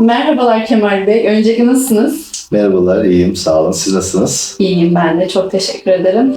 Merhabalar Kemal Bey. Öncelikle nasılsınız? Merhabalar, iyiyim. Sağ olun. Siz nasılsınız? İyiyim ben de. Çok teşekkür ederim.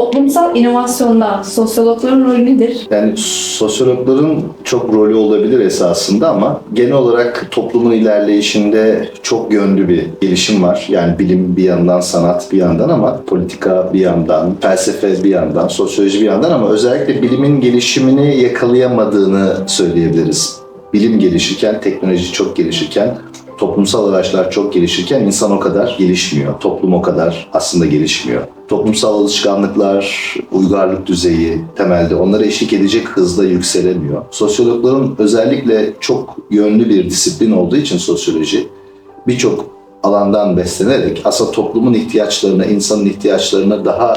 Toplumsal inovasyonda sosyologların rolü nedir? Yani sosyologların çok rolü olabilir esasında ama genel olarak toplumun ilerleyişinde çok yönlü bir gelişim var. Yani bilim bir yandan, sanat bir yandan ama politika bir yandan, felsefe bir yandan, sosyoloji bir yandan ama özellikle bilimin gelişimini yakalayamadığını söyleyebiliriz. Bilim gelişirken, teknoloji çok gelişirken toplumsal araçlar çok gelişirken insan o kadar gelişmiyor. Toplum o kadar aslında gelişmiyor. Toplumsal alışkanlıklar, uygarlık düzeyi temelde onlara eşlik edecek hızla yükselemiyor. Sosyologların özellikle çok yönlü bir disiplin olduğu için sosyoloji birçok alandan beslenerek aslında toplumun ihtiyaçlarına, insanın ihtiyaçlarına daha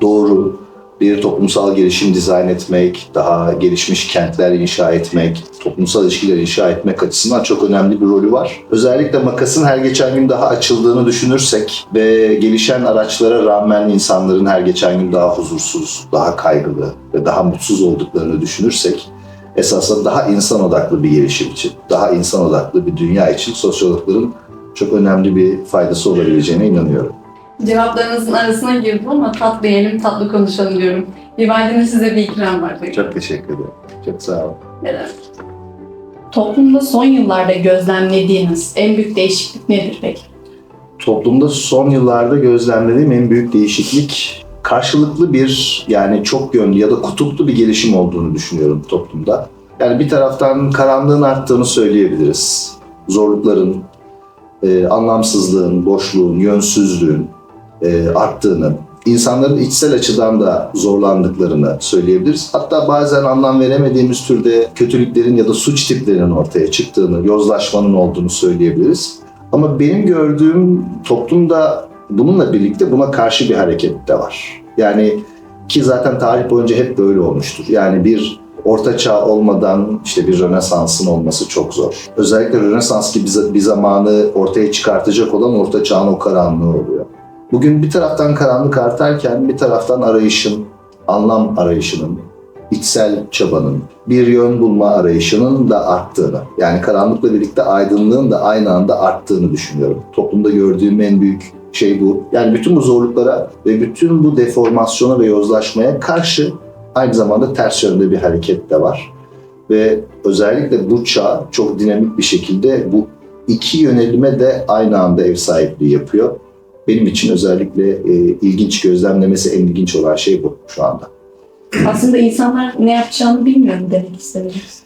doğru bir toplumsal gelişim dizayn etmek, daha gelişmiş kentler inşa etmek, toplumsal ilişkiler inşa etmek açısından çok önemli bir rolü var. Özellikle makasın her geçen gün daha açıldığını düşünürsek ve gelişen araçlara rağmen insanların her geçen gün daha huzursuz, daha kaygılı ve daha mutsuz olduklarını düşünürsek esasında daha insan odaklı bir gelişim için, daha insan odaklı bir dünya için sosyologların çok önemli bir faydası olabileceğine inanıyorum. Cevaplarınızın arasına girdim ama tatlı yiyelim, tatlı konuşalım diyorum. Vivaldi'nin size bir ikram var. peki. Çok teşekkür ederim. Çok sağ olun. Neden? Toplumda son yıllarda gözlemlediğiniz en büyük değişiklik nedir peki? Toplumda son yıllarda gözlemlediğim en büyük değişiklik karşılıklı bir yani çok yönlü ya da kutuplu bir gelişim olduğunu düşünüyorum toplumda. Yani bir taraftan karanlığın arttığını söyleyebiliriz. Zorlukların, e, anlamsızlığın, boşluğun, yönsüzlüğün e, arttığını, insanların içsel açıdan da zorlandıklarını söyleyebiliriz. Hatta bazen anlam veremediğimiz türde kötülüklerin ya da suç tiplerinin ortaya çıktığını, yozlaşmanın olduğunu söyleyebiliriz. Ama benim gördüğüm toplumda bununla birlikte buna karşı bir hareket de var. Yani ki zaten tarih boyunca hep böyle olmuştur. Yani bir orta çağ olmadan işte bir Rönesans'ın olması çok zor. Özellikle Rönesans gibi bir zamanı ortaya çıkartacak olan orta çağın o karanlığı oluyor. Bugün bir taraftan karanlık artarken bir taraftan arayışın, anlam arayışının, içsel çabanın, bir yön bulma arayışının da arttığını, yani karanlıkla birlikte aydınlığın da aynı anda arttığını düşünüyorum. Toplumda gördüğüm en büyük şey bu. Yani bütün bu zorluklara ve bütün bu deformasyona ve yozlaşmaya karşı aynı zamanda ters yönde bir hareket de var. Ve özellikle bu çağ çok dinamik bir şekilde bu iki yönelime de aynı anda ev sahipliği yapıyor. Benim için özellikle e, ilginç gözlemlemesi en ilginç olan şey bu şu anda. Aslında insanlar ne yapacağını bilmiyor mu demek istediniz?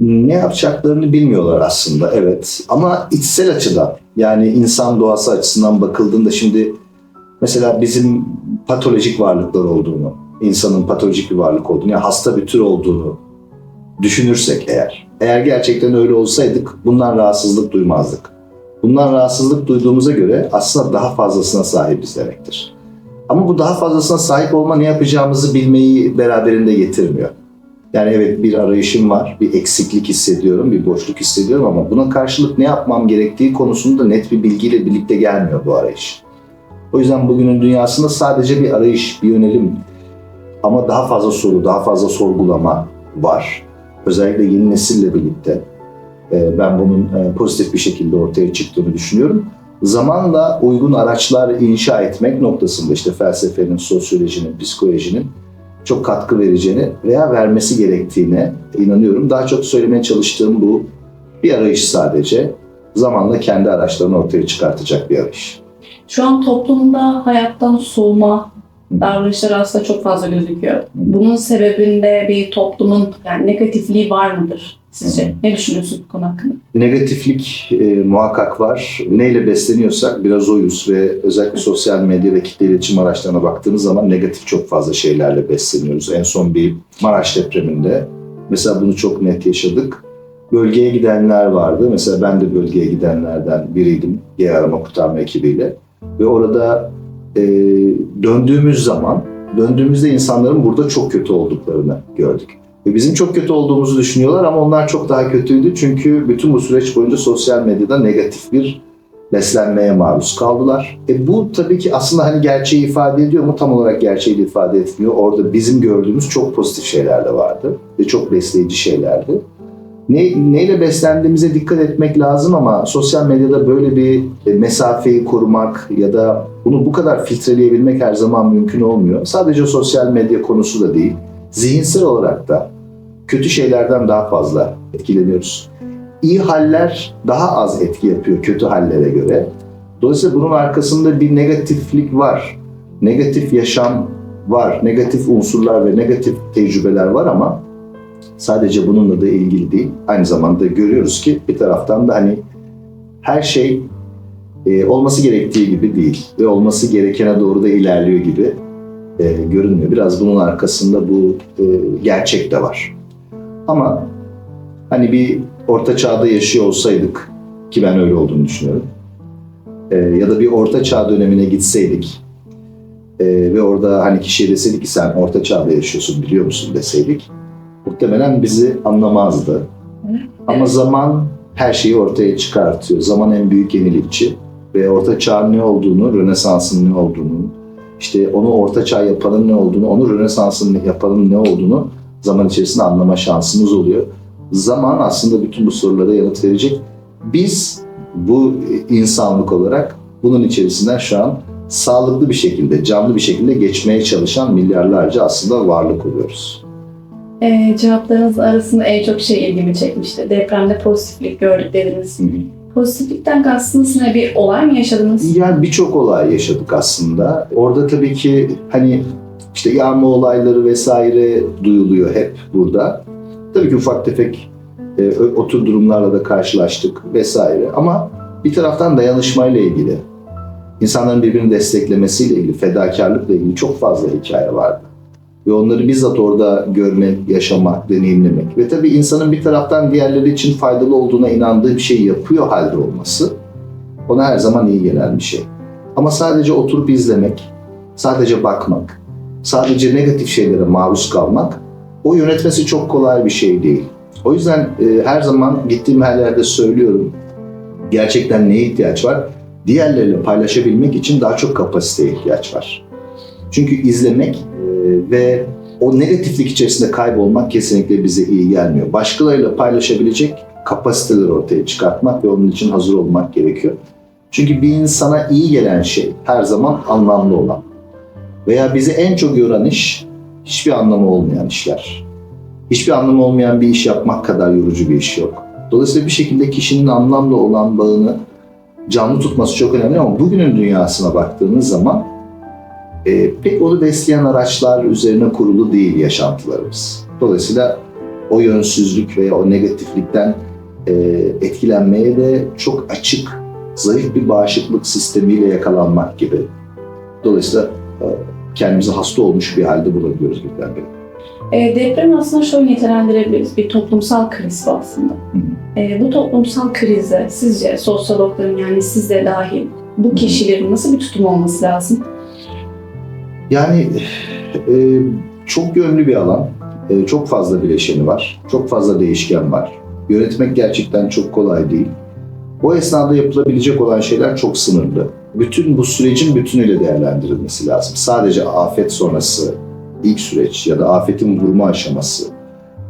Ne yapacaklarını bilmiyorlar aslında evet ama içsel açıdan yani insan doğası açısından bakıldığında şimdi mesela bizim patolojik varlıklar olduğunu, insanın patolojik bir varlık olduğunu, yani hasta bir tür olduğunu düşünürsek eğer, eğer gerçekten öyle olsaydık bundan rahatsızlık duymazdık. Bundan rahatsızlık duyduğumuza göre aslında daha fazlasına sahibiz demektir. Ama bu daha fazlasına sahip olma ne yapacağımızı bilmeyi beraberinde getirmiyor. Yani evet bir arayışım var, bir eksiklik hissediyorum, bir boşluk hissediyorum ama buna karşılık ne yapmam gerektiği konusunda net bir bilgiyle birlikte gelmiyor bu arayış. O yüzden bugünün dünyasında sadece bir arayış, bir yönelim ama daha fazla soru, daha fazla sorgulama var. Özellikle yeni nesille birlikte ben bunun e, pozitif bir şekilde ortaya çıktığını düşünüyorum. Zamanla uygun araçlar inşa etmek noktasında işte felsefenin, sosyolojinin, psikolojinin çok katkı vereceğini veya vermesi gerektiğine inanıyorum. Daha çok söylemeye çalıştığım bu bir arayış sadece. Zamanla kendi araçlarını ortaya çıkartacak bir arayış. Şu an toplumda hayattan soğuma davranışları aslında çok fazla gözüküyor. Bunun sebebinde bir toplumun yani negatifliği var mıdır sizce? Ne düşünüyorsunuz bu konu hakkında? Negatiflik e, muhakkak var. Neyle besleniyorsak biraz oyuz ve özellikle sosyal medya ve kitle iletişim araçlarına baktığımız zaman negatif çok fazla şeylerle besleniyoruz. En son bir Maraş depreminde mesela bunu çok net yaşadık. Bölgeye gidenler vardı. Mesela ben de bölgeye gidenlerden biriydim. G arama kurtarma ekibiyle. Ve orada e, döndüğümüz zaman, döndüğümüzde insanların burada çok kötü olduklarını gördük. Ve bizim çok kötü olduğumuzu düşünüyorlar ama onlar çok daha kötüydü. Çünkü bütün bu süreç boyunca sosyal medyada negatif bir beslenmeye maruz kaldılar. E bu tabii ki aslında hani gerçeği ifade ediyor mu? Tam olarak gerçeği de ifade etmiyor. Orada bizim gördüğümüz çok pozitif şeyler de vardı ve çok besleyici şeylerdi. Ne, neyle beslendiğimize dikkat etmek lazım ama sosyal medyada böyle bir e, mesafeyi korumak ya da bunu bu kadar filtreleyebilmek her zaman mümkün olmuyor. Sadece sosyal medya konusu da değil. Zihinsel olarak da kötü şeylerden daha fazla etkileniyoruz. İyi haller daha az etki yapıyor kötü hallere göre. Dolayısıyla bunun arkasında bir negatiflik var. Negatif yaşam var, negatif unsurlar ve negatif tecrübeler var ama sadece bununla da ilgili değil. Aynı zamanda görüyoruz ki bir taraftan da hani her şey e, olması gerektiği gibi değil ve olması gerekene doğru da ilerliyor gibi e, görünmüyor. Biraz bunun arkasında bu e, gerçek de var. Ama hani bir orta çağda yaşıyor olsaydık ki ben öyle olduğunu düşünüyorum. e, ya da bir orta çağ dönemine gitseydik e, ve orada hani kişiye deseydik ki sen orta çağda yaşıyorsun biliyor musun deseydik muhtemelen bizi anlamazdı. Ama zaman her şeyi ortaya çıkartıyor. Zaman en büyük yenilikçi ve orta çağın ne olduğunu, Rönesans'ın ne olduğunu, işte onu orta çağ yapanın ne olduğunu, onu Rönesans'ın yapanın ne olduğunu zaman içerisinde anlama şansımız oluyor. Zaman aslında bütün bu sorulara yanıt verecek. Biz bu insanlık olarak bunun içerisinden şu an sağlıklı bir şekilde, canlı bir şekilde geçmeye çalışan milyarlarca aslında varlık oluyoruz. Ee, cevaplarınız arasında en çok şey ilgimi çekmişti. Depremde pozitiflik gördük dediniz. Pozitiflikten kastınız ne? Bir olay mı yaşadınız? Yani birçok olay yaşadık aslında. Orada tabii ki hani işte yağma olayları vesaire duyuluyor hep burada. Tabii ki ufak tefek e, o tür durumlarla da karşılaştık vesaire. Ama bir taraftan dayanışmayla ilgili, insanların birbirini desteklemesiyle ilgili, fedakarlıkla ilgili çok fazla hikaye vardı. Ve onları bizzat orada görmek, yaşamak, deneyimlemek. Ve tabii insanın bir taraftan diğerleri için faydalı olduğuna inandığı bir şey yapıyor halde olması ona her zaman iyi gelen bir şey. Ama sadece oturup izlemek, sadece bakmak, sadece negatif şeylere maruz kalmak o yönetmesi çok kolay bir şey değil. O yüzden e, her zaman gittiğim her yerde söylüyorum. Gerçekten neye ihtiyaç var? Diğerleriyle paylaşabilmek için daha çok kapasiteye ihtiyaç var. Çünkü izlemek e, ve o negatiflik içerisinde kaybolmak kesinlikle bize iyi gelmiyor. Başkalarıyla paylaşabilecek kapasiteler ortaya çıkartmak ve onun için hazır olmak gerekiyor. Çünkü bir insana iyi gelen şey her zaman anlamlı olan. Veya bizi en çok yoran iş hiçbir anlamı olmayan işler. Hiçbir anlamı olmayan bir iş yapmak kadar yorucu bir iş yok. Dolayısıyla bir şekilde kişinin anlamlı olan bağını canlı tutması çok önemli ama bugünün dünyasına baktığınız zaman e, pek onu besleyen araçlar üzerine kurulu değil yaşantılarımız. Dolayısıyla o yönsüzlük veya o negatiflikten e, etkilenmeye de çok açık, zayıf bir bağışıklık sistemiyle yakalanmak gibi. Dolayısıyla e, kendimizi hasta olmuş bir halde bulabiliyoruz birdenbire. Ee, depremi aslında şöyle nitelendirebiliriz. Bir toplumsal kriz bu aslında. Ee, bu toplumsal krize sizce sosyologların yani siz de dahil bu kişilerin nasıl bir tutum olması lazım? Yani e, çok yönlü bir alan, e, çok fazla bileşeni var, çok fazla değişken var. Yönetmek gerçekten çok kolay değil. O esnada yapılabilecek olan şeyler çok sınırlı. Bütün bu sürecin bütünüyle değerlendirilmesi lazım. Sadece afet sonrası ilk süreç ya da afetin vurma aşaması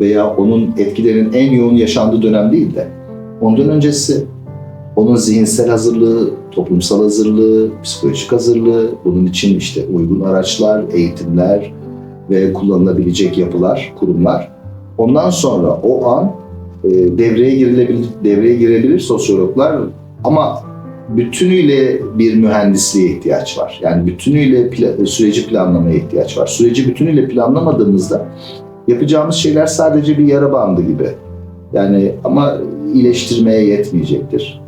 veya onun etkilerinin en yoğun yaşandığı dönem değil de ondan öncesi onun zihinsel hazırlığı, toplumsal hazırlığı, psikolojik hazırlığı, bunun için işte uygun araçlar, eğitimler ve kullanılabilecek yapılar, kurumlar. Ondan sonra o an e, devreye girilebilir, devreye girebilir sosyologlar ama bütünüyle bir mühendisliğe ihtiyaç var. Yani bütünüyle pla- süreci planlamaya ihtiyaç var. Süreci bütünüyle planlamadığımızda yapacağımız şeyler sadece bir yara bandı gibi. Yani ama iyileştirmeye yetmeyecektir.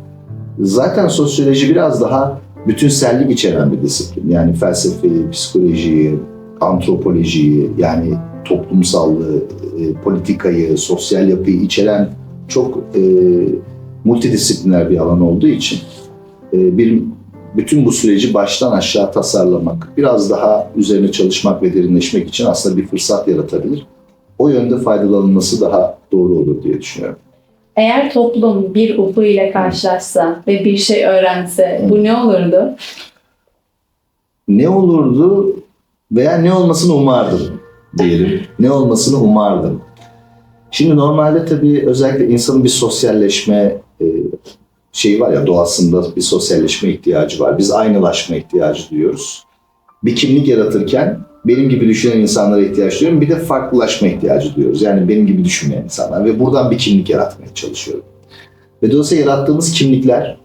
Zaten sosyoloji biraz daha bütünsellik içeren bir disiplin. Yani felsefeyi, psikolojiyi, antropolojiyi, yani toplumsallığı, e, politikayı, sosyal yapıyı içeren çok e, multidisipliner bir alan olduğu için bir bütün bu süreci baştan aşağı tasarlamak, biraz daha üzerine çalışmak ve derinleşmek için aslında bir fırsat yaratabilir. O yönde faydalanılması daha doğru olur diye düşünüyorum. Eğer toplum bir UFO ile karşılaşsa ve bir şey öğrense bu ne olurdu? Ne olurdu veya ne olmasını umardım diyelim. Ne olmasını umardım. Şimdi normalde tabii özellikle insanın bir sosyalleşme e, şeyi var ya doğasında bir sosyalleşme ihtiyacı var. Biz aynılaşma ihtiyacı duyuyoruz. Bir kimlik yaratırken benim gibi düşünen insanlara ihtiyaç duyuyorum. Bir de farklılaşma ihtiyacı duyuyoruz. Yani benim gibi düşünmeyen insanlar ve buradan bir kimlik yaratmaya çalışıyorum. Ve dolayısıyla yarattığımız kimlikler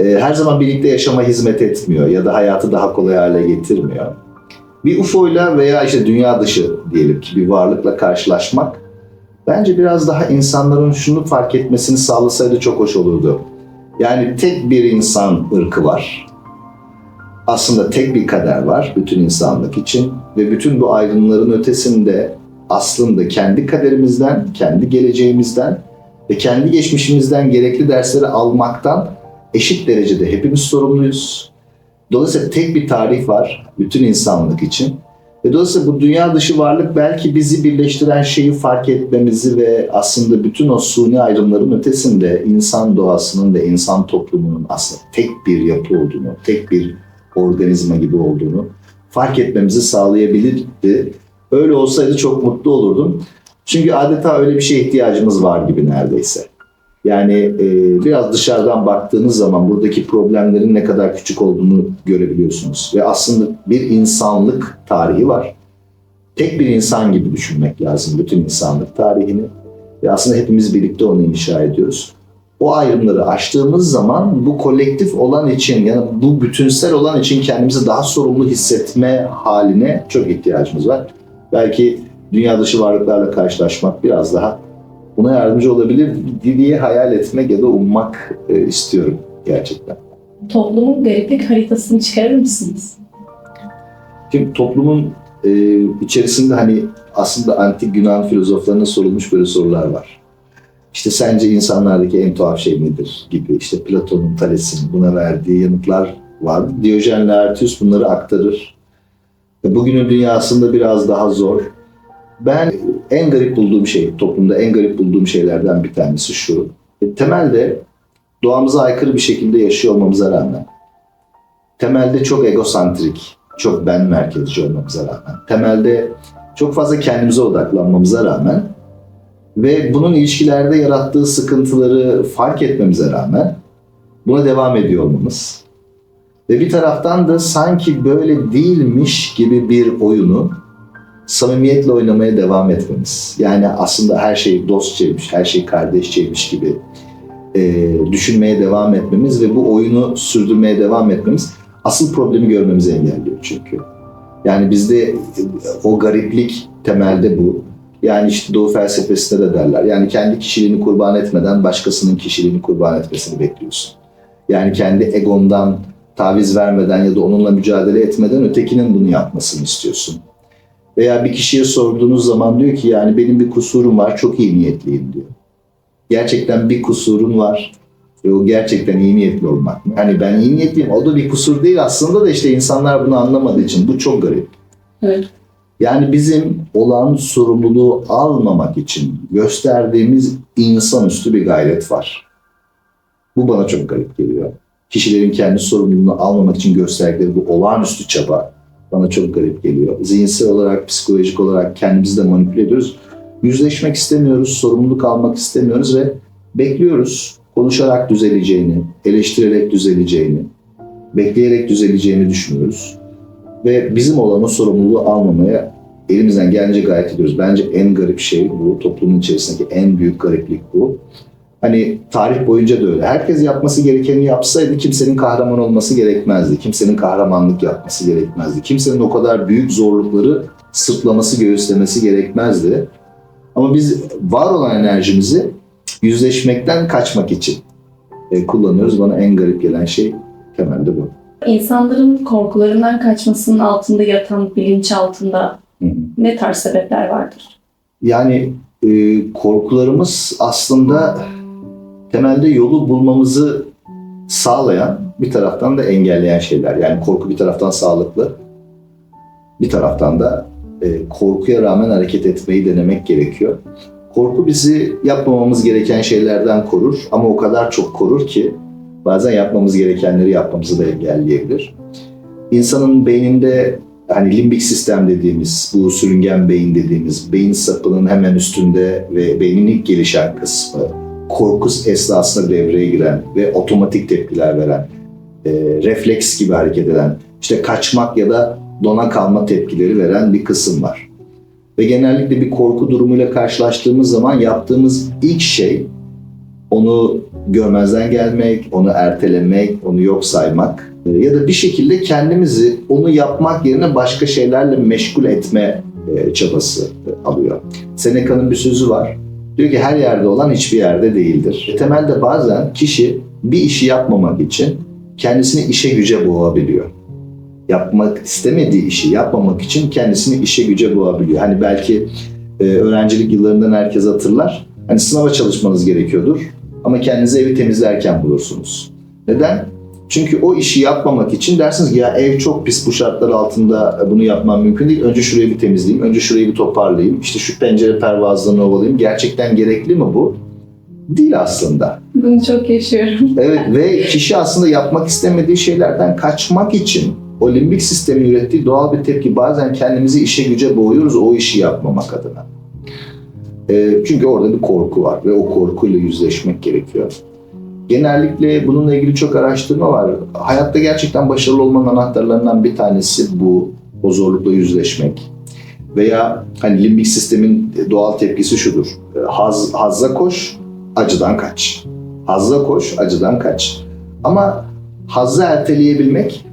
e, her zaman birlikte yaşama hizmet etmiyor ya da hayatı daha kolay hale getirmiyor. Bir UFO'yla veya işte dünya dışı diyelim ki bir varlıkla karşılaşmak bence biraz daha insanların şunu fark etmesini sağlasaydı çok hoş olurdu. Yani tek bir insan ırkı var. Aslında tek bir kader var bütün insanlık için ve bütün bu ayrımların ötesinde aslında kendi kaderimizden, kendi geleceğimizden ve kendi geçmişimizden gerekli dersleri almaktan eşit derecede hepimiz sorumluyuz. Dolayısıyla tek bir tarih var bütün insanlık için. Ve dolayısıyla bu dünya dışı varlık belki bizi birleştiren şeyi fark etmemizi ve aslında bütün o suni ayrımların ötesinde insan doğasının ve insan toplumunun aslında tek bir yapı olduğunu, tek bir organizma gibi olduğunu fark etmemizi sağlayabilirdi. Öyle olsaydı çok mutlu olurdum. Çünkü adeta öyle bir şeye ihtiyacımız var gibi neredeyse. Yani e, biraz dışarıdan baktığınız zaman buradaki problemlerin ne kadar küçük olduğunu görebiliyorsunuz. Ve aslında bir insanlık tarihi var. Tek bir insan gibi düşünmek lazım bütün insanlık tarihini. Ve aslında hepimiz birlikte onu inşa ediyoruz. O ayrımları aştığımız zaman bu kolektif olan için yani bu bütünsel olan için kendimizi daha sorumlu hissetme haline çok ihtiyacımız var. Belki dünya dışı varlıklarla karşılaşmak biraz daha buna yardımcı olabilir diye hayal etmek ya da ummak e, istiyorum gerçekten. Toplumun gariplik haritasını çıkarır mısınız? Şimdi toplumun e, içerisinde hani aslında antik Yunan filozoflarına sorulmuş böyle sorular var. İşte sence insanlardaki en tuhaf şey nedir gibi işte Platon'un, Thales'in buna verdiği yanıtlar var. Diyojen Laertius bunları aktarır. Bugünün dünyasında biraz daha zor. Ben en garip bulduğum şey, toplumda en garip bulduğum şeylerden bir tanesi şu. E, temelde doğamıza aykırı bir şekilde yaşıyor olmamıza rağmen, temelde çok egosantrik, çok ben merkezci olmamıza rağmen, temelde çok fazla kendimize odaklanmamıza rağmen ve bunun ilişkilerde yarattığı sıkıntıları fark etmemize rağmen buna devam ediyor olmamız ve bir taraftan da sanki böyle değilmiş gibi bir oyunu samimiyetle oynamaya devam etmemiz. Yani aslında her şey dostçaymış, her şey kardeşçeymiş gibi e, düşünmeye devam etmemiz ve bu oyunu sürdürmeye devam etmemiz asıl problemi görmemizi engelliyor çünkü. Yani bizde e, o gariplik temelde bu. Yani işte Doğu felsefesinde de derler. Yani kendi kişiliğini kurban etmeden başkasının kişiliğini kurban etmesini bekliyorsun. Yani kendi egondan taviz vermeden ya da onunla mücadele etmeden ötekinin bunu yapmasını istiyorsun. Veya bir kişiye sorduğunuz zaman diyor ki yani benim bir kusurum var çok iyi niyetliyim diyor. Gerçekten bir kusurun var ve o gerçekten iyi niyetli olmak. Hani ben iyi niyetliyim o da bir kusur değil aslında da işte insanlar bunu anlamadığı için bu çok garip. Evet. Yani bizim olan sorumluluğu almamak için gösterdiğimiz insanüstü bir gayret var. Bu bana çok garip geliyor. Kişilerin kendi sorumluluğunu almamak için gösterdikleri bu olağanüstü çaba bana çok garip geliyor. Zihinsel olarak, psikolojik olarak kendimizi de manipüle ediyoruz. Yüzleşmek istemiyoruz, sorumluluk almak istemiyoruz ve bekliyoruz. Konuşarak düzeleceğini, eleştirerek düzeleceğini, bekleyerek düzeleceğini düşünüyoruz. Ve bizim olan o sorumluluğu almamaya elimizden gelince gayret ediyoruz. Bence en garip şey bu, toplumun içerisindeki en büyük gariplik bu. Hani tarih boyunca da öyle. Herkes yapması gerekeni yapsaydı kimsenin kahraman olması gerekmezdi. Kimsenin kahramanlık yapması gerekmezdi. Kimsenin o kadar büyük zorlukları sırtlaması, göğüslemesi gerekmezdi. Ama biz var olan enerjimizi yüzleşmekten kaçmak için e, kullanıyoruz. Bana en garip gelen şey temelde bu. İnsanların korkularından kaçmasının altında yatan bilinç altında Hı hı. ne tarz sebepler vardır? Yani e, korkularımız aslında temelde yolu bulmamızı sağlayan bir taraftan da engelleyen şeyler. Yani korku bir taraftan sağlıklı, bir taraftan da e, korkuya rağmen hareket etmeyi denemek gerekiyor. Korku bizi yapmamamız gereken şeylerden korur ama o kadar çok korur ki bazen yapmamız gerekenleri yapmamızı da engelleyebilir. İnsanın beyninde hani limbik sistem dediğimiz, bu sürüngen beyin dediğimiz beyin sapının hemen üstünde ve beynin ilk gelişen kısmı korku esnasında devreye giren ve otomatik tepkiler veren, e, refleks gibi hareket eden, işte kaçmak ya da dona kalma tepkileri veren bir kısım var. Ve genellikle bir korku durumuyla karşılaştığımız zaman yaptığımız ilk şey onu görmezden gelmek, onu ertelemek, onu yok saymak e, ya da bir şekilde kendimizi onu yapmak yerine başka şeylerle meşgul etme e, çabası e, alıyor. Seneca'nın bir sözü var. Diyor ki her yerde olan hiçbir yerde değildir. Temelde bazen kişi bir işi yapmamak için kendisini işe güce boğabiliyor. Yapmak istemediği işi yapmamak için kendisini işe güce boğabiliyor. Hani belki e, öğrencilik yıllarından herkes hatırlar. Hani sınava çalışmanız gerekiyordur ama kendinizi evi temizlerken bulursunuz. Neden? Çünkü o işi yapmamak için dersiniz ki ya ev çok pis bu şartlar altında bunu yapmam mümkün değil. Önce şurayı bir temizleyeyim, önce şurayı bir toparlayayım, işte şu pencere pervazlarını ovalayayım. Gerçekten gerekli mi bu? Değil aslında. Bunu çok yaşıyorum. Evet ve kişi aslında yapmak istemediği şeylerden kaçmak için o limbik sistemin ürettiği doğal bir tepki bazen kendimizi işe güce boğuyoruz o işi yapmamak adına. E, çünkü orada bir korku var ve o korkuyla yüzleşmek gerekiyor. Genellikle bununla ilgili çok araştırma var. Hayatta gerçekten başarılı olmanın anahtarlarından bir tanesi bu. O zorlukla yüzleşmek. Veya hani limbik sistemin doğal tepkisi şudur. Haz, hazza koş, acıdan kaç. Hazza koş, acıdan kaç. Ama hazzı erteleyebilmek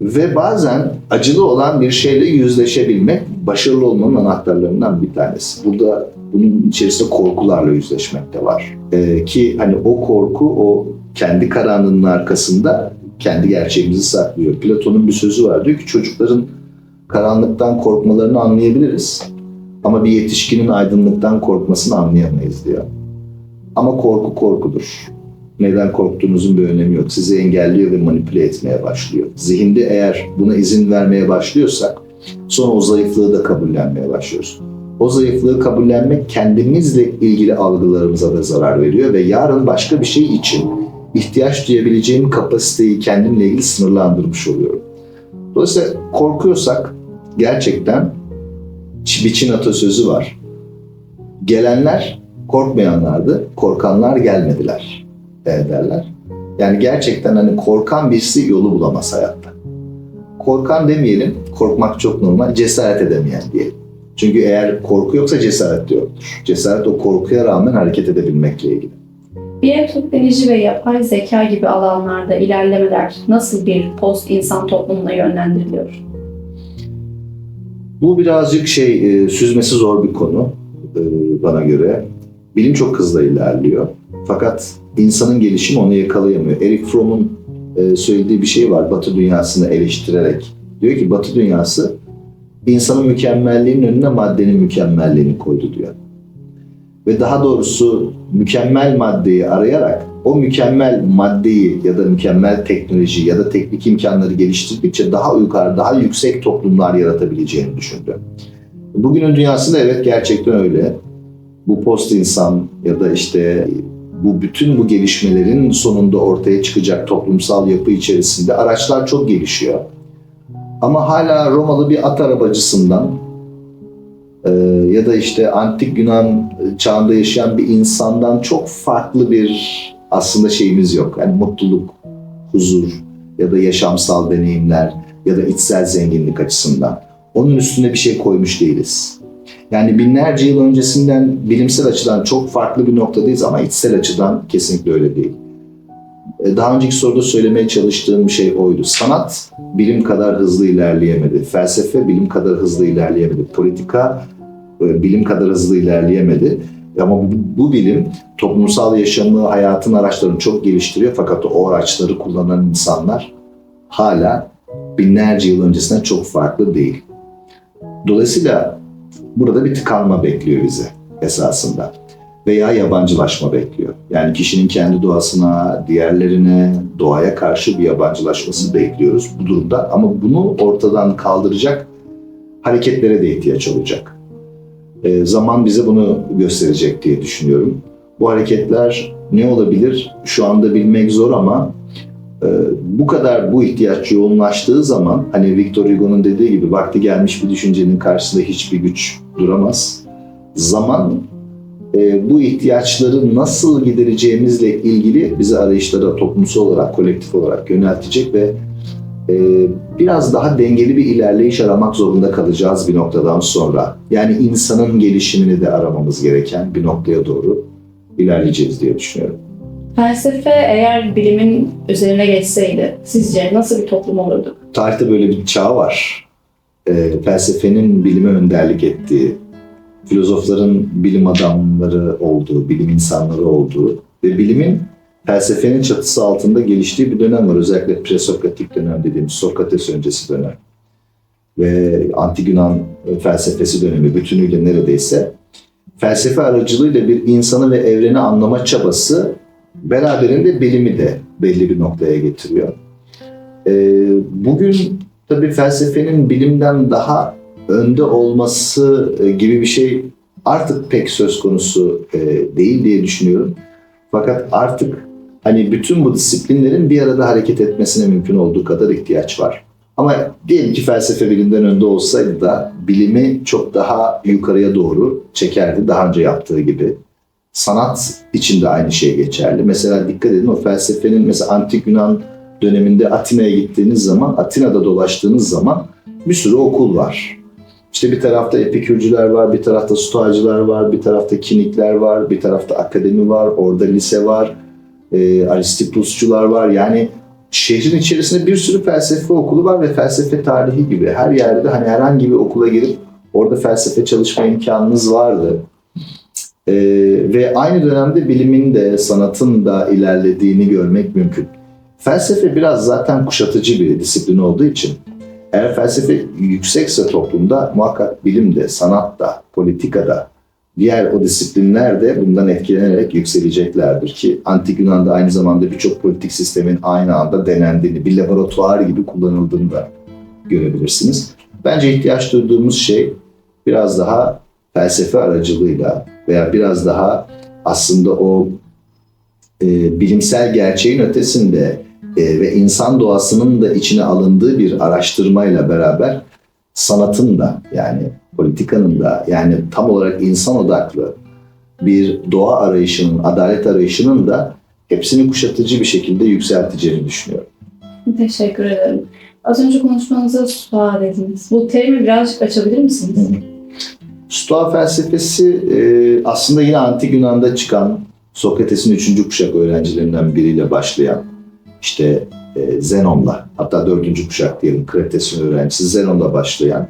ve bazen acılı olan bir şeyle yüzleşebilmek başarılı olmanın anahtarlarından bir tanesi. Burada bunun içerisinde korkularla yüzleşmek de var. Ee, ki hani o korku o kendi karanlığının arkasında kendi gerçeğimizi saklıyor. Platon'un bir sözü var. Diyor ki çocukların karanlıktan korkmalarını anlayabiliriz. Ama bir yetişkinin aydınlıktan korkmasını anlayamayız diyor. Ama korku korkudur. Neden korktuğunuzun bir önemi yok. Sizi engelliyor ve manipüle etmeye başlıyor. Zihinde eğer buna izin vermeye başlıyorsak sonra o zayıflığı da kabullenmeye başlıyoruz. O zayıflığı kabullenmek kendimizle ilgili algılarımıza da zarar veriyor ve yarın başka bir şey için ihtiyaç duyabileceğim kapasiteyi kendimle ilgili sınırlandırmış oluyorum. Dolayısıyla korkuyorsak gerçekten bir Çin atasözü var. Gelenler korkmayanlardı, korkanlar gelmediler e, derler. Yani gerçekten hani korkan birisi yolu bulamaz hayatta. Korkan demeyelim, korkmak çok normal, cesaret edemeyen diyelim. Çünkü eğer korku yoksa cesaret de yoktur. Cesaret o korkuya rağmen hareket edebilmekle ilgili. Biyoteknoloji ve yapay zeka gibi alanlarda ilerlemeler nasıl bir post insan toplumuna yönlendiriliyor? Bu birazcık şey, e, süzmesi zor bir konu e, bana göre. Bilim çok hızlı ilerliyor. Fakat insanın gelişimi onu yakalayamıyor. Eric Fromm'un e, söylediği bir şey var Batı dünyasını eleştirerek. Diyor ki Batı dünyası insanın mükemmelliğinin önüne maddenin mükemmelliğini koydu diyor. Ve daha doğrusu mükemmel maddeyi arayarak o mükemmel maddeyi ya da mükemmel teknoloji ya da teknik imkanları geliştirdikçe daha yukarı, daha yüksek toplumlar yaratabileceğini düşündü. Bugünün dünyasında evet gerçekten öyle. Bu post insan ya da işte bu bütün bu gelişmelerin sonunda ortaya çıkacak toplumsal yapı içerisinde araçlar çok gelişiyor. Ama hala Romalı bir at arabacısından e, ya da işte antik Yunan çağında yaşayan bir insandan çok farklı bir aslında şeyimiz yok. Yani mutluluk, huzur ya da yaşamsal deneyimler ya da içsel zenginlik açısından. Onun üstüne bir şey koymuş değiliz. Yani binlerce yıl öncesinden bilimsel açıdan çok farklı bir noktadayız ama içsel açıdan kesinlikle öyle değil. E, Daha önceki soruda söylemeye çalıştığım şey oydu. Sanat bilim kadar hızlı ilerleyemedi. Felsefe bilim kadar hızlı ilerleyemedi. Politika e, bilim kadar hızlı ilerleyemedi. Ama bu bilim toplumsal yaşamı, hayatın araçlarını çok geliştiriyor. Fakat o araçları kullanan insanlar hala binlerce yıl öncesinden çok farklı değil. Dolayısıyla burada bir tıkanma bekliyor bizi esasında. Veya yabancılaşma bekliyor. Yani kişinin kendi doğasına, diğerlerine, doğaya karşı bir yabancılaşması bekliyoruz bu durumda. Ama bunu ortadan kaldıracak hareketlere de ihtiyaç olacak. E, zaman bize bunu gösterecek diye düşünüyorum. Bu hareketler ne olabilir? Şu anda bilmek zor ama e, bu kadar bu ihtiyaç yoğunlaştığı zaman hani Victor Hugo'nun dediği gibi vakti gelmiş bir düşüncenin karşısında hiçbir güç duramaz. Zaman e, bu ihtiyaçları nasıl gidereceğimizle ilgili bizi arayışlara toplumsal olarak, kolektif olarak yöneltecek ve e, biraz daha dengeli bir ilerleyiş aramak zorunda kalacağız bir noktadan sonra. Yani insanın gelişimini de aramamız gereken bir noktaya doğru ilerleyeceğiz diye düşünüyorum. Felsefe eğer bilimin üzerine geçseydi sizce nasıl bir toplum olurduk? Tarihte böyle bir çağ var. E, felsefenin bilime önderlik ettiği, filozofların bilim adamları olduğu, bilim insanları olduğu ve bilimin felsefenin çatısı altında geliştiği bir dönem var. Özellikle presokratik dönem dediğimiz Sokrates öncesi dönem ve antik Yunan felsefesi dönemi bütünüyle neredeyse felsefe aracılığıyla bir insanı ve evreni anlama çabası beraberinde bilimi de belli bir noktaya getiriyor. Ee, bugün tabii felsefenin bilimden daha önde olması e, gibi bir şey artık pek söz konusu e, değil diye düşünüyorum. Fakat artık hani bütün bu disiplinlerin bir arada hareket etmesine mümkün olduğu kadar ihtiyaç var. Ama diyelim ki felsefe bilimden önde olsaydı da bilimi çok daha yukarıya doğru çekerdi daha önce yaptığı gibi. Sanat için de aynı şey geçerli. Mesela dikkat edin o felsefenin mesela antik Yunan döneminde Atina'ya gittiğiniz zaman, Atina'da dolaştığınız zaman bir sürü okul var. İşte bir tarafta epikürcüler var, bir tarafta stoacılar var, bir tarafta kinikler var, bir tarafta akademi var, orada lise var, e, Aristipusçular var. Yani şehrin içerisinde bir sürü felsefe okulu var ve felsefe tarihi gibi her yerde hani herhangi bir okula girip orada felsefe çalışma imkanınız vardı. E, ve aynı dönemde bilimin de sanatın da ilerlediğini görmek mümkün. Felsefe biraz zaten kuşatıcı bir disiplin olduğu için eğer felsefe yüksekse toplumda muhakkak bilim de, sanat da, politika da, diğer o disiplinler de bundan etkilenerek yükseleceklerdir ki Antik Yunan'da aynı zamanda birçok politik sistemin aynı anda denendiğini, bir laboratuvar gibi kullanıldığını da görebilirsiniz. Bence ihtiyaç duyduğumuz şey biraz daha felsefe aracılığıyla veya biraz daha aslında o e, bilimsel gerçeğin ötesinde e, ve insan doğasının da içine alındığı bir araştırmayla beraber sanatın da yani politikanın da yani tam olarak insan odaklı bir doğa arayışının, adalet arayışının da hepsini kuşatıcı bir şekilde yükselteceğini düşünüyorum. Teşekkür ederim. Az önce konuşmanızda stoğa dediniz. Bu terimi birazcık açabilir misiniz? Stoa felsefesi e, aslında yine Antik Yunan'da çıkan Sokrates'in üçüncü kuşak öğrencilerinden biriyle başlayan işte e, Zenon'la hatta dördüncü kuşak diyelim Krates'in öğrencisi Zenon'la başlayan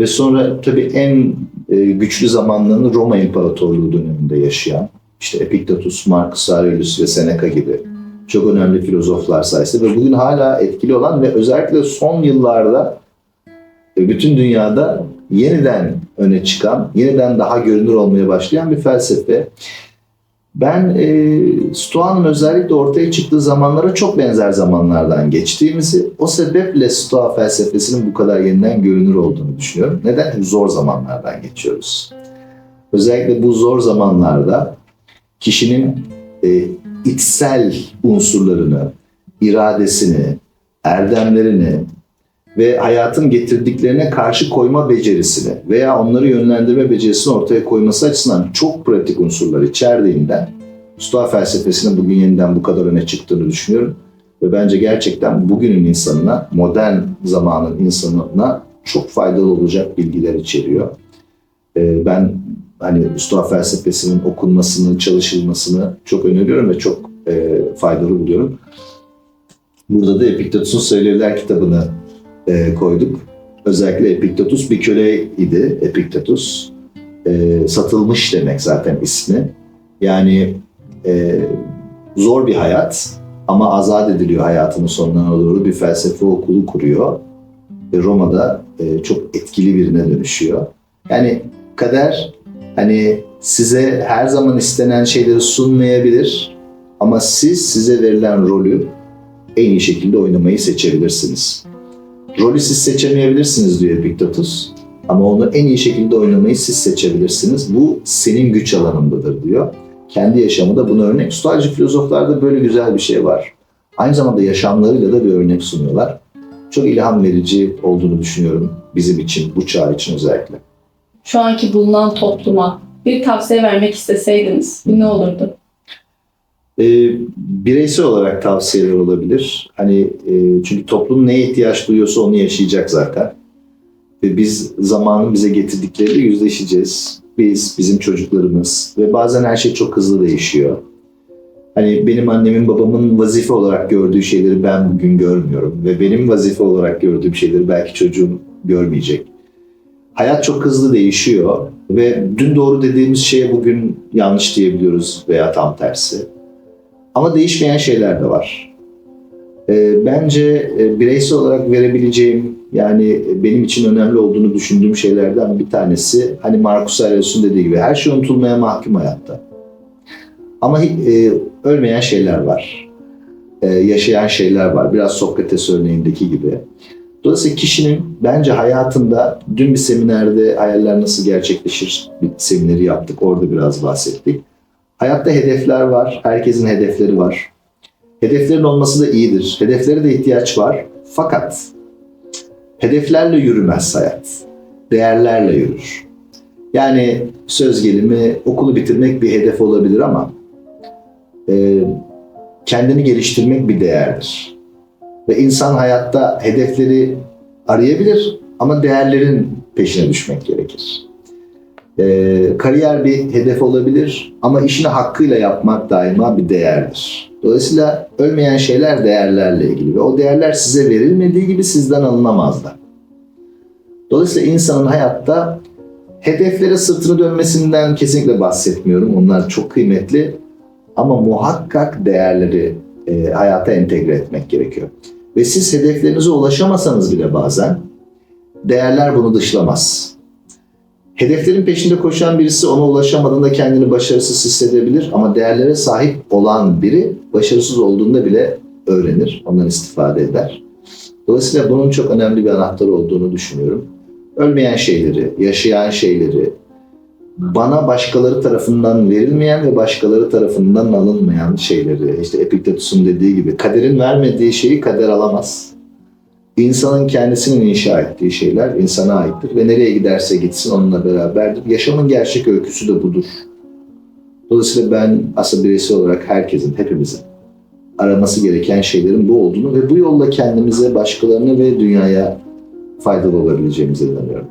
ve sonra tabii en e, güçlü zamanlarını Roma İmparatorluğu döneminde yaşayan işte Epiktetus, Marcus Aurelius ve Seneca gibi çok önemli filozoflar sayesinde ve bugün hala etkili olan ve özellikle son yıllarda e, bütün dünyada yeniden öne çıkan, yeniden daha görünür olmaya başlayan bir felsefe. Ben e, Stoa'nın özellikle ortaya çıktığı zamanlara çok benzer zamanlardan geçtiğimizi, o sebeple Stoa felsefesinin bu kadar yeniden görünür olduğunu düşünüyorum. Neden? Çünkü zor zamanlardan geçiyoruz. Özellikle bu zor zamanlarda kişinin e, içsel unsurlarını, iradesini, erdemlerini ve hayatın getirdiklerine karşı koyma becerisini veya onları yönlendirme becerisini ortaya koyması açısından çok pratik unsurlar içerdiğinden Stoa felsefesinin bugün yeniden bu kadar öne çıktığını düşünüyorum. Ve bence gerçekten bugünün insanına, modern zamanın insanına çok faydalı olacak bilgiler içeriyor. Ee, ben hani Stoa felsefesinin okunmasını, çalışılmasını çok öneriyorum ve çok e, faydalı buluyorum. Burada da Epiktetus'un Söylevler kitabını e, koyduk. Özellikle Epiktetus bir köleydi. Epiktetus e, satılmış demek zaten ismi. Yani e, zor bir hayat ama azat ediliyor hayatının sonuna doğru bir felsefe okulu kuruyor. Ve Roma'da e, çok etkili birine dönüşüyor. Yani kader hani size her zaman istenen şeyleri sunmayabilir ama siz size verilen rolü en iyi şekilde oynamayı seçebilirsiniz. Rolü siz seçemeyebilirsiniz diyor Epiktetus. Ama onu en iyi şekilde oynamayı siz seçebilirsiniz. Bu senin güç alanındadır diyor. Kendi yaşamı da buna örnek. Stoacı filozoflarda böyle güzel bir şey var. Aynı zamanda yaşamlarıyla da bir örnek sunuyorlar. Çok ilham verici olduğunu düşünüyorum bizim için, bu çağ için özellikle. Şu anki bulunan topluma bir tavsiye vermek isteseydiniz ne olurdu? E, bireysel olarak tavsiyeler olabilir. Hani e, çünkü toplum neye ihtiyaç duyuyorsa onu yaşayacak zaten. Ve biz zamanın bize getirdikleriyle yüzleşeceğiz. Biz, bizim çocuklarımız ve bazen her şey çok hızlı değişiyor. Hani benim annemin babamın vazife olarak gördüğü şeyleri ben bugün görmüyorum ve benim vazife olarak gördüğüm şeyleri belki çocuğum görmeyecek. Hayat çok hızlı değişiyor ve dün doğru dediğimiz şeye bugün yanlış diyebiliyoruz veya tam tersi. Ama değişmeyen şeyler de var. E, bence e, bireysel olarak verebileceğim yani e, benim için önemli olduğunu düşündüğüm şeylerden bir tanesi hani Marcus Aurelius'un dediği gibi her şey unutulmaya mahkum hayatta. Ama e, ölmeyen şeyler var. E, yaşayan şeyler var. Biraz Sokrates örneğindeki gibi. Dolayısıyla kişinin bence hayatında dün bir seminerde hayaller nasıl gerçekleşir bir semineri yaptık. Orada biraz bahsettik. Hayatta hedefler var. Herkesin hedefleri var. Hedeflerin olması da iyidir. Hedeflere de ihtiyaç var. Fakat hedeflerle yürümez hayat. Değerlerle yürür. Yani söz gelimi okulu bitirmek bir hedef olabilir ama e, kendini geliştirmek bir değerdir. Ve insan hayatta hedefleri arayabilir ama değerlerin peşine düşmek gerekir. E, kariyer bir hedef olabilir ama işini hakkıyla yapmak daima bir değerdir. Dolayısıyla ölmeyen şeyler değerlerle ilgili ve o değerler size verilmediği gibi sizden alınamazlar. Dolayısıyla insanın hayatta hedeflere sırtını dönmesinden kesinlikle bahsetmiyorum. Onlar çok kıymetli ama muhakkak değerleri e, hayata entegre etmek gerekiyor. Ve siz hedeflerinize ulaşamasanız bile bazen değerler bunu dışlamaz. Hedeflerin peşinde koşan birisi ona ulaşamadığında kendini başarısız hissedebilir ama değerlere sahip olan biri başarısız olduğunda bile öğrenir, ondan istifade eder. Dolayısıyla bunun çok önemli bir anahtar olduğunu düşünüyorum. Ölmeyen şeyleri, yaşayan şeyleri, bana başkaları tarafından verilmeyen ve başkaları tarafından alınmayan şeyleri, işte Epiktetus'un dediği gibi kaderin vermediği şeyi kader alamaz. İnsanın kendisinin inşa ettiği şeyler insana aittir ve nereye giderse gitsin onunla beraberdir. Yaşamın gerçek öyküsü de budur. Dolayısıyla ben aslında bireysel olarak herkesin, hepimizin araması gereken şeylerin bu olduğunu ve bu yolla kendimize, başkalarına ve dünyaya faydalı olabileceğimize inanıyorum.